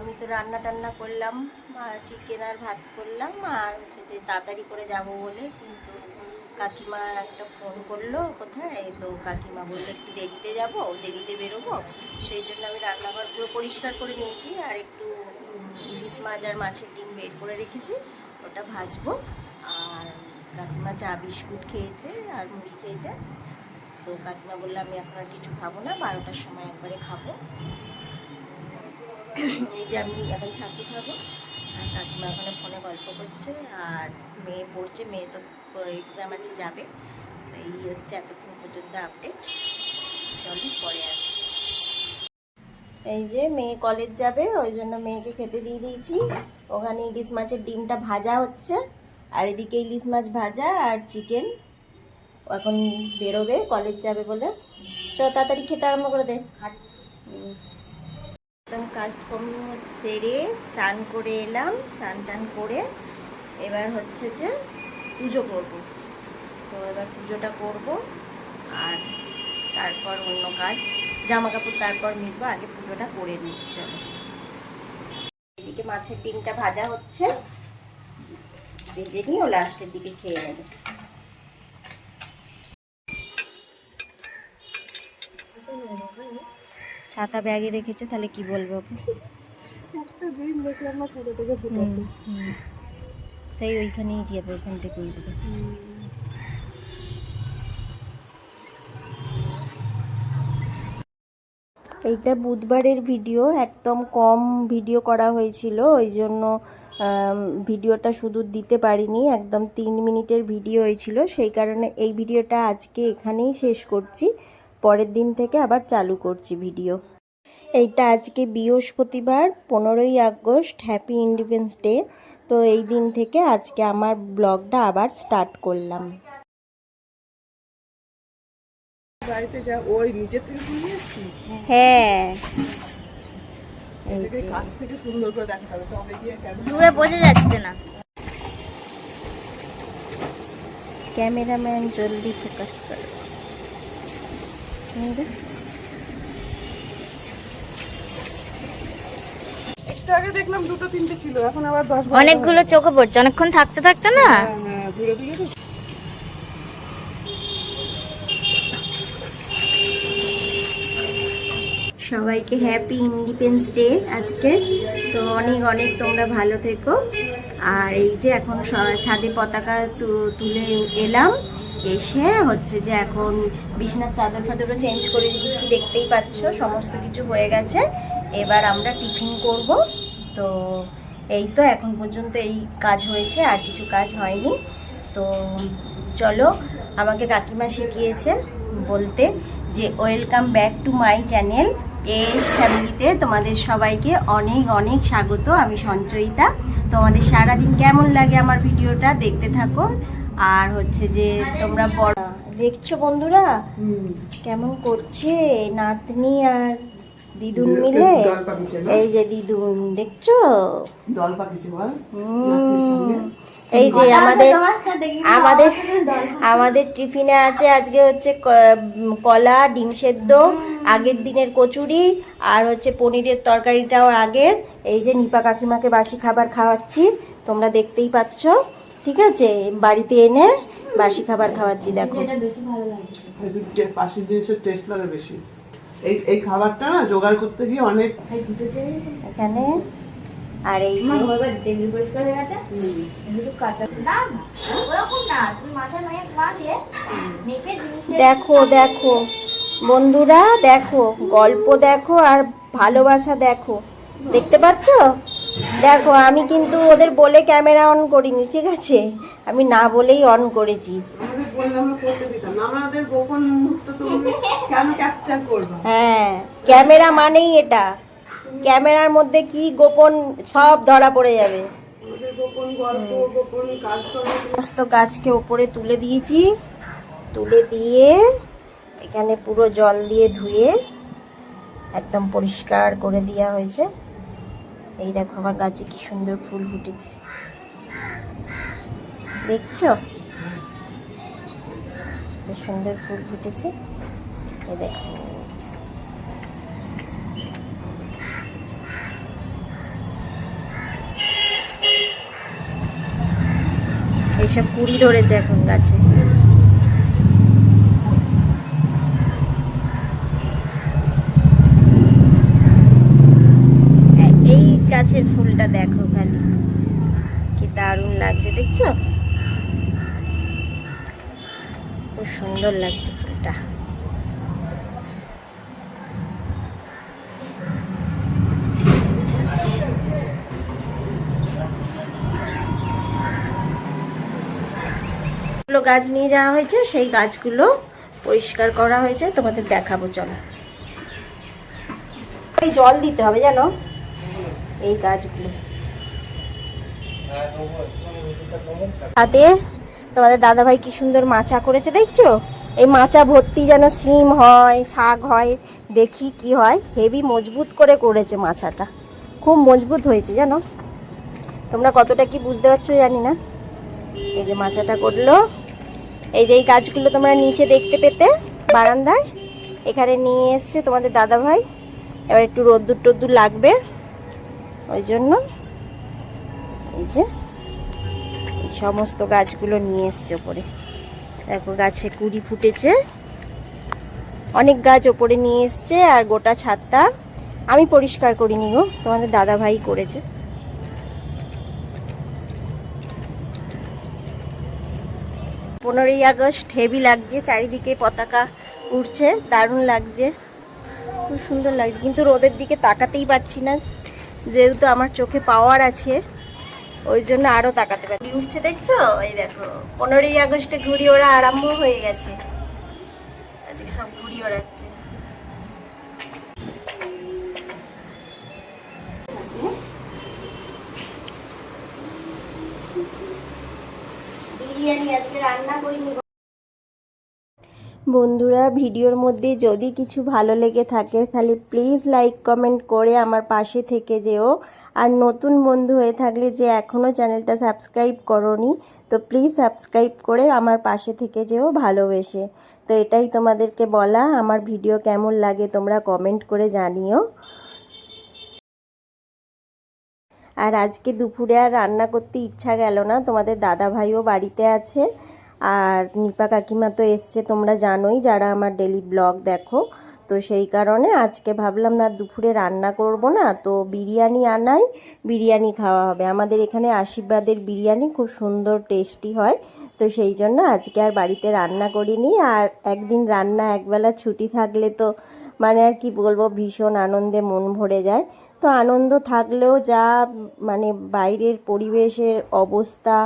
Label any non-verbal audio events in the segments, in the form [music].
আমি তো রান্না টান্না করলাম চিকেন আর ভাত করলাম, আর হচ্ছে যে তাড়াতাড়ি করে যাব বলে কিন্তু কাকিমা একটা ফোন করল, কোথায়? তো কাকিমা বলল, একটু দেরিতে যাব, দেরিতে বেরোবো। সেই জন্য আমি রান্নাঘর পুরো পরিষ্কার করে নিয়েছি, আর একটু ইলিশ মাছ আর মাছের ডিম বের করে রেখেছি, ওটা ভাজবো। আর কাকিমা চা বিস্কুট খেয়েছে আর মুড়ি খেয়েছে। তো কাকিমা বলল, আমি আর কিছু খাব না, বারোটার সময় একবারে খাব। এই যে আমি এখন ছাতু খাব আর কাকিমা ওখানে ফোনে গল্প করছে আর মেয়ে পড়ছে, মেয়ে তো এক্সাম আছে যাবে। তো এই হচ্ছে এতক্ষণ পর্যন্ত আপডেট চলো পরে আসছি। এই যে মেয়ে কলেজ যাবে, ওই জন্য মেয়েকে খেতে দিয়ে দিয়েছি। ওখানে ইলিশ মাছের ডিমটা ভাজা হচ্ছে। আর এদিকে ইলিশ মাছ ভাজা আর চিকেন এখন বেরোবে কলেজ যাবে বলে। চ তাড়াতাড়ি খেতে আরম্ভ করে দে। কাজকর্ম সেরে স্নান করে এলাম, স্নান টান করে এবার হচ্ছে যে পুজো করব। তো এবার পুজোটা করব আর তারপর অন্য কাজ জামা কাপড় তারপর মিলবো, আগে পুজোটা করে নিই, চলো। এদিকে মাছের ডিমটা ভাজা হচ্ছে, ভেজে নিয়ে ও লাস্টের দিকে খেয়ে নেবে। ছাতা ব্যাগে রেখেছে তাহলে কি বলব? সেই ওইখানেই দিয়ে ওইখান থেকে এইটা বুধবারের ভিডিও একদম কম ভিডিও করা হয়েছিল ওই জন্য ভিডিওটা শুধু দিতে পারিনি একদম তিন মিনিটের ভিডিও হয়েছিল। সেই কারণে এই ভিডিওটা আজকে এখানেই শেষ করছি। পরের দিন থেকে আবার চালু করছি ভিডিও। এইটা আজকে বৃহস্পতিবার পনেরোই আগস্ট হ্যাপি ইন্ডিপেন্স ডে তো এই দিন থেকে আজকে আমার ব্লগটা আবার স্টার্ট করলাম। হ্যাঁ। দূরে বোঝা যাচ্ছে না। ক্যামেরাম্যান জলদি ফোকাস কর। আগে দেখলাম দুটো তিনটে ছিল এখন আবার দশ অনেকগুলো চোখে পড়ছে অনেকক্ষণ থাকতে থাকতে না? হ্যাঁ দূরে দূরে তো সবাইকে হ্যাপি ইন্ডিপেন্স ডে আজকে। তো অনেক অনেক তোমরা ভালো থেকো। আর এই যে এখন ছাদে পতাকা তু- তুলে এলাম। এসে হচ্ছে যে এখন বিছনার চাদর ফাদরও চেঞ্জ করে দিচ্ছি, দেখতেই পাচ্ছ, সমস্ত কিছু হয়ে গেছে। এবার আমরা টিফিন করব। তো এই তো এখন পর্যন্ত এই কাজ হয়েছে, আর কিছু কাজ হয়নি। তো চলো, আমাকে কাকিমা শিখিয়েছে বলতে যে welcome back to my channel S ফ্যামিলিতে তোমাদের সবাইকে অনেক অনেক স্বাগত, আমি সঞ্চয়িতা। তোমাদের সারাদিন কেমন লাগে আমার ভিডিওটা দেখতে থাকো। আর হচ্ছে যে তোমরা বড় দেখছ বন্ধুরা? কেমন করছে নাতনি আর দিদুন মিলে? এই যে দিদুন দেখছ? দল পাকিয়েছে বল। এই যে আমাদের আমাদের আমাদের টিফিনে আছে আজকে হচ্ছে ক- কলা ডিম সেদ্ধ আগের দিনের কচুরি আর হচ্ছে পনিরের তরকারিটাও আগের। এই যে নিপা কাকিমাকে বাসি খাবার খাওয়াচ্ছি তোমরা দেখতেই পাচ্ছ। ঠিক আছে? বাড়িতে এনে বাসি খাবার খাওয়াচ্ছি দেখো। যে পাশের জিনিসের টেস্ট লাগে বেশি। এই এই খাবারটা না জোগাড় করতে গিয়ে অনেক এখানে। আর এই দেখো দেখো। বন্ধুরা দেখো। গল্প দেখো আর ভালোবাসা দেখো। দেখতে পাচ্ছ? দেখো আমি কিন্তু ওদের বলে ক্যামেরা অন করিনি ঠিক আছে? আমি না বলেই অন করেছি। হ্যাঁ ক্যামেরা মানেই এটা। ক্যামেরার মধ্যে কি গোপন সব ধরা পড়ে যাবে। সমস্ত গাছকে ওপরে তুলে দিয়েছি। তুলে দিয়ে এখানে পুরো জল দিয়ে ধুয়ে একদম পরিষ্কার করে দেওয়া হয়েছে। এই দেখো আমার গাছে কি সুন্দর ফুল ফুটেছে। দেখছ? সুন্দর ফুল ফুটেছে। এই দেখো। এইসব কুড়ি ধরেছে এখন গাছে। দেখো খালি। কি দারুণ লাগছে, দেখছ? খুব সুন্দর লাগছে ফুলটা। গাছ নিয়ে যাওয়া হয়েছে, সেই গাছগুলো পরিষ্কার করা হয়েছে, তোমাদের দেখাবো, চলো। জল দিতে হবে, জানো? এই গাছগুলো। হাতে তোমাদের দাদাভাই কি সুন্দর মাচা করেছে দেখছ? এই মাচা ভর্তি যেন সিম হয়, শাক হয়, দেখি কি হয়। হেভি মজবুত করে করেছে মাচাটা। খুব মজবুত হয়েছে জানো? তোমরা কতটা কি বুঝতে পারছ জানি না। এই যে মাচাটা করল। এই যে এই গাছগুলো তোমরা নিচে দেখতে পেতে বারান্দায়। এখানে নিয়ে এসছে তোমাদের দাদা ভাই এবার একটু রোদ্দুর টোদ্দুর লাগবে। ওই জন্য এই যে এই সমস্ত গাছগুলো নিয়ে এসছে ওপরে। দেখো গাছে কুড়ি ফুটেছে। অনেক গাছ ওপরে নিয়ে এসছে আর গোটা ছাদটা আমি পরিষ্কার করিনি গো, তোমাদের দাদা ভাই করেছে। পনেরোই আগস্ট হেভি লাগছে, চারিদিকে পতাকা উড়ছে, দারুণ লাগছে। খুব সুন্দর লাগছে, কিন্তু রোদের দিকে তাকাতেই পারছি না। যেহেতু আমার চোখে পাওয়ার আছে, ওই জন্য আরও তাকাতে পারি। উঠছে দেখছ? এই দেখো, পনেরোই আগস্টে ঘুড়ি ওড়া আরম্ভ হয়ে গেছে। আজকে সব ঘুড়ি ওড়াচ্ছে। বিরিয়ানি আজকে রান্না করিনি বন্ধুরা, ভিডিওর মধ্যে যদি কিছু ভালো লেগে থাকে, তাহলে প্লিজ লাইক কমেন্ট করে আমার পাশে থেকে যেও। আর নতুন বন্ধু হয়ে থাকলে যে এখনও চ্যানেলটা সাবস্ক্রাইব করনি, তো প্লিজ সাবস্ক্রাইব করে আমার পাশে থেকে যেও ভালোবেসে। তো এটাই তোমাদেরকে বলা, আমার ভিডিও কেমন লাগে তোমরা কমেন্ট করে জানিও। আর আজকে দুপুরে আর রান্না করতে ইচ্ছা গেল না, তোমাদের দাদা ভাইও বাড়িতে আছে। আর নিপা কাকিমা তো এসছে, তোমরা জানোই যারা আমার ডেলি ব্লগ দেখো। তো সেই কারণে আজকে ভাবলাম না দুপুরে রান্না করব না, তো বিরিয়ানি আনাই, বিরিয়ানি খাওয়া হবে। আমাদের এখানে আশীর্বাদের বিরিয়ানি খুব সুন্দর টেস্টি হয়, তো সেই জন্য আজকে আর বাড়িতে রান্না করিনি। আর একদিন রান্না একবেলা ছুটি থাকলে তো মানে আর কি বলব, ভীষণ আনন্দে মন ভরে যায়। তো আনন্দ থাকলেও যা মানে বাইরের পরিবেশের অবস্থা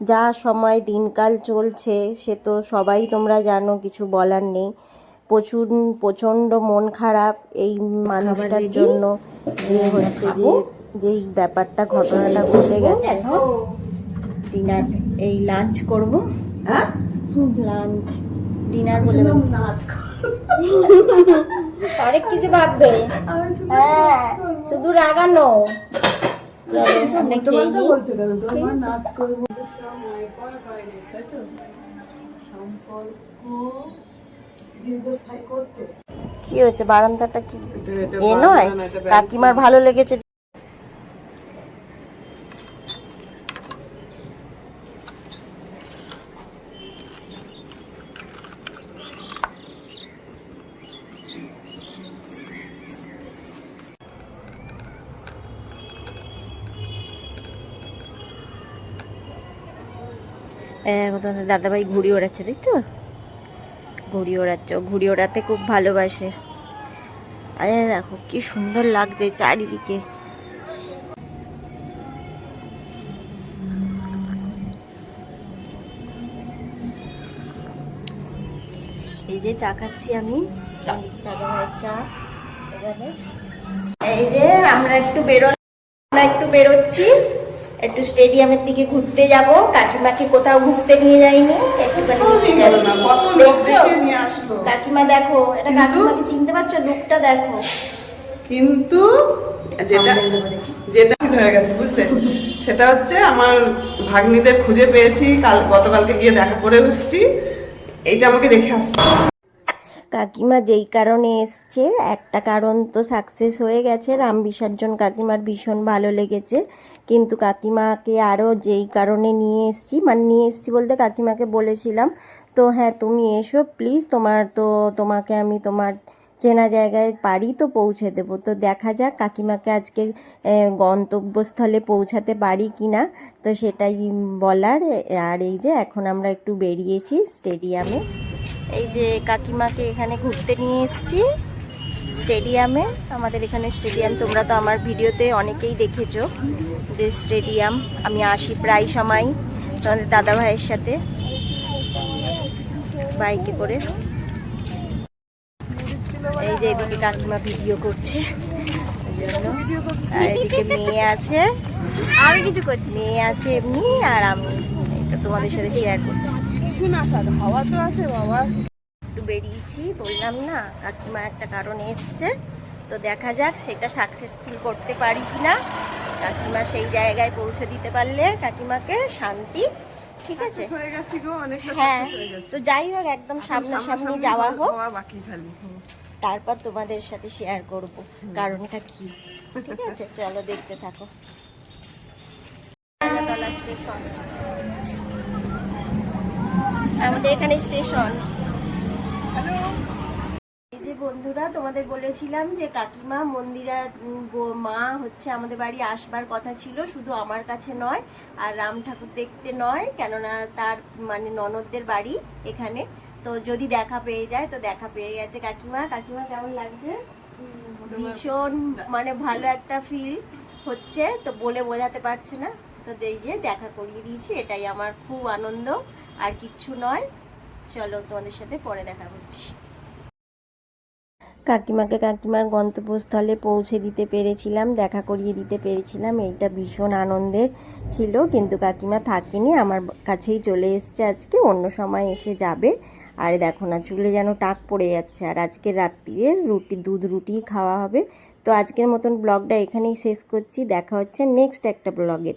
যা সময় দিনকাল চলছে সে তো সবাই তোমরা জানো কিছু বলার নেই। প্রচুর প্রচণ্ড মন খারাপ এই মানুষটার জন্য। যে হচ্ছে যে যেই ব্যাপারটা ঘটনাটা ঘটে গেছে। ডিনার এই লাঞ্চ করব। হ্যাঁ? লাঞ্চ ডিনার বলে নাচ অনেক কিছু ভাববে। হ্যাঁ শুধু রাগানো। চলো আমরা খেয়ে বলছে তোমার নাচ করব। সময় পর বাইরে তাই তো? সম্পর্ক দীর্ঘস্থায়ী করতে। কি হয়েছে? বারান্দাটা কি? এ নয়? কাকিমার ভালো লেগেছে তোমাদের দাদাভাই ঘুড়ি ওড়াচ্ছে, দেখছ? ঘুড়ি ওড়াচ্ছে ঘুড়ি ওড়াতে খুব ভালোবাসে। আরে দেখো, কি সুন্দর লাগছে চারিদিকে। এই যে চা খাচ্ছি আমি দাদা ভাইয়ের চা এই যে আমরা একটু বেরো আমরা একটু বেরোচ্ছি। একটু স্টেডিয়ামের দিকে ঘুরতে যাব কাকিমাকে কোথাও ঘুরতে নিয়ে যাইনি একটুখানি নিয়ে যাচ্ছি। দেখছ? ডেকে নিয়ে আসলো। কাকিমা দেখো এটা কাকিমাকে চিনতে পারছ লুকটা দেখো কিন্তু। যেটা হয়ে গেছে বুঝলে সেটা হচ্ছে আমার ভাগ্নিদের খুঁজে পেয়েছি কাল গতকালকে গিয়ে দেখা করে এসেছি এইটা আমাকে রেখে আসতে কাকিমা যেই কারণে এসছে, একটা কারণ তো সাকসেস হয়ে গেছে। রাম বিসর্জন কাকিমার ভীষণ ভালো লেগেছে। কিন্তু কাকিমাকে আরও যেই কারণে নিয়ে এসছি মানে নিয়ে এসছি বলতে কাকিমাকে বলেছিলাম, তো হ্যাঁ তুমি এসো প্লিজ তোমার তো, তোমাকে আমি তোমার চেনা জায়গায় পারি তো পৌঁছে দেবো। তো দেখা যাক কাকিমাকে আজকে গন্তব্যস্থলে পৌঁছাতে পারি কি না তো সেটাই বলার। আর এই যে, এখন আমরা একটু বেরিয়েছি স্টেডিয়ামে। এই যে কাকিমাকে এখানে ঘুরতে নিয়ে এসেছি স্টেডিয়ামে। আমাদের এখানে স্টেডিয়াম তোমরা তো আমার ভিডিওতে অনেকেই দেখেছ যে স্টেডিয়াম। আমি আসি প্রায় সময় তোমাদের দাদা ভাইয়ের সাথে বাইকে করে। এই যে এদিকে কাকিমা ভিডিও করছে। আর এদিকে মেয়ে আছে। আমি কিছু করছি। মেয়ে আছে এমনি আর আমি। তোমাদের সাথে শেয়ার করছি। কিছু না স্যার। হাওয়া তো আছে বাবা। একটু বেরিয়েছি বললাম না কাকিমা একটা কারণে এসছে। তো দেখা যাক সেটা সাকসেসফুল করতে পারি কি না কাকিমা সেই জায়গায় পৌঁছে দিতে পারলে কাকিমাকে শান্তি ঠিক আছে? হয়ে গেছি গো অনেকটা হ্যাঁ হয়ে গেছে। তো যাই হোক একদম সামনাসামনি যাওয়া হোক। বাকি খালি। তারপর তোমাদের সাথে শেয়ার করব কারণটা কি? ঠিক আছে? [laughs] চলো দেখতে থাকো। [laughs] আগরতলা স্টেশন আমাদের এখানে স্টেশন। এই যে বন্ধুরা তোমাদের বলেছিলাম যে কাকিমা মন্দিরা মা হচ্ছে আমাদের বাড়ি আসবার কথা ছিল শুধু আমার কাছে নয় আর রাম ঠাকুর দেখতে নয় কেননা তার মানে ননদদের বাড়ি এখানে। তো যদি দেখা পেয়ে যায় তো দেখা পেয়ে গেছে কাকিমা। কাকিমা কেমন লাগছে? ভীষণ মানে ভালো একটা ফিল হচ্ছে তো বলে বোঝাতে পারছে না। তো এই যে দেখা করিয়ে দিয়েছি এটাই আমার খুব আনন্দ। আর কিচ্ছু নয়। চলো তোমাদের সাথে পরে দেখা করছি। কাকিমাকে কাকিমার গন্তব্যস্থলে পৌঁছে দিতে পেরেছিলাম, দেখা করিয়ে দিতে পেরেছিলাম। এইটা ভীষণ আনন্দের ছিল, কিন্তু কাকিমা থাকেনি, আমার কাছেই চলে এসছে আজকে, অন্য সময় এসে যাবে। আর দেখো না, চুলে যেন টাক পড়ে যাচ্ছে। আর আজকে রাত্রিরে রুটি, দুধ রুটি খাওয়া হবে। তো আজকের মতন ব্লগটা এখানেই শেষ করছি, দেখা হচ্ছে নেক্সট একটা ব্লগে।